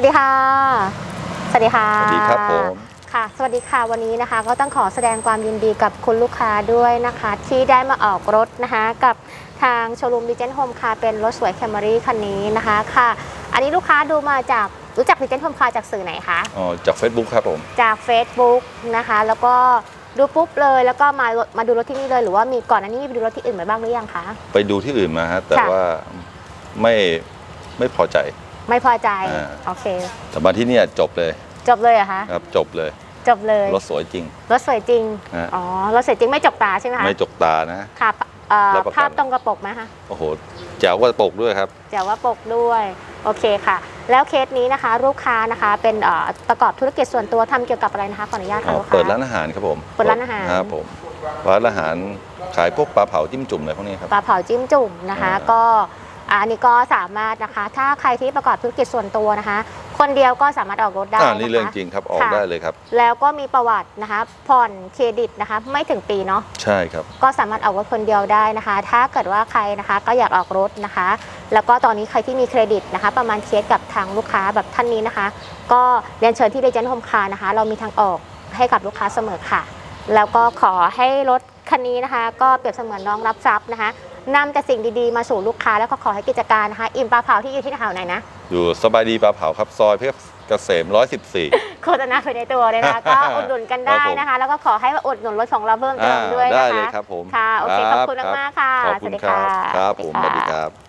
วัสดีค่ะ สวัสดีค่ะ สวัสดีครับผม ค่ะ สวัสดีค่ะ วันนี้นะคะ ก็ต้องขอแสดงความยินดีกับคุณลูกค้าด้วยนะคะ ที่ได้มาออกรถนะคะ กับทางโชว์รูมดิเจนโฮมค่ะเป็นรถสวยแคมรี่คันนี้นะคะค่ะ อันนี้ลูกค้าดูมาจากรู้จักดิเจนโฮมคาจากสื่อไหนคะ อ๋อ จาก Facebook ครับผม จาก Facebook นะคะ แล้วก็ดูปุ๊บเลยแล้วก็มามาดูรถที่นี่เลยหรือว่ามีก่อนอันนี้มีไปดูรถที่อื่นมาบ้างหรือยังคะ ไปดูที่อื่นมาฮะแต่ค่ะว่าไม่ไม่พอใจ ไม่พอใจอ่า โอเค แต่มาที่เนี่ยจบเลยจบเลยเหรอะคะครับจบเลยจบเลยรถสวยจริง รถสวยจริงฮะ อ๋อรถสวยจริงไม่จกตาใช่ไหมคะไม่จกตานะ ค่ะเอ่อรับประกัน ภาพตรงกระปกไหมคะ โอ้โหแจ๋วกว่าปกด้วยครับเดี๋ยวว่าปกด้วยโอเคค่ะ แล้วเคสนี้นะคะลูกค้านะคะเป็นเอ่อประกอบธุรกิจส่วนตัวทำเกี่ยวกับอะไรนะคะขออนุญาตอ๋ค่ะอลูกค้า เปิดร้านอาหารครับผมเปิดร้านอาหาร ครับผมร้านอาหารขายพวกปลาเผาจิ้มจุ่มอะไรพวกนี้ครับ ปลาเผาจิ้มจุ่มนะคะ อ่า ก็ อ่าอันนี้ก็สามารถนะคะ ถ้าใครที่ประกอบธุรกิจส่วนตัวนะคะ คนเดียวก็สามารถออกรถได้อ่านะนี่เรื่องคะจริงครับออกค่ะได้เลยครับ แล้วก็มีประวัตินะคะ ผ่อนเครดิตนะคะ ไม่ถึงปีเนาะใช่ครับ ก็สามารถออกรถคนเดียวได้นะคะ ถ้าเกิดว่าใครนะคะก็อยากออกรถนะคะ แล้วก็ตอนนี้ใครที่มีเครดิตนะคะ ประมาณเคสกับทางลูกค้าแบบท่านนี้นะคะ ก็เรียนเชิญที่เดจ n นโฮมคานะคะ เรามีทางออกให้กับลูกค้าเสมอค่ะ แล้วก็ขอให้รถ คันนี้นะคะก็เปรียบเสมือนน้องรับทรัพย์นะคะนำแต่สิ่งดีๆมาสู่ลูกค้าแล้วก็ขอให้กิจการนะคะ อิ่มปลาเผาที่อยู่ที่แถวไหนนะ อยู่สบายดีปลาเผาครับซอยเพชรเกษม 114 โฆษณาไปในตัวเลยนะคะก็อุดหนุนกันได้นะคะ แล้วก็ขอให้มาอุดหนุนรถของเราเพิ่มเติอ่ามด้วยนะคะได้เลยครับผมค่ะโอเคขอบคุณมากๆค่ะขอบคุณครับสวัสดีค่ะครับผมสสวัวัสสดีดีค่ะครับ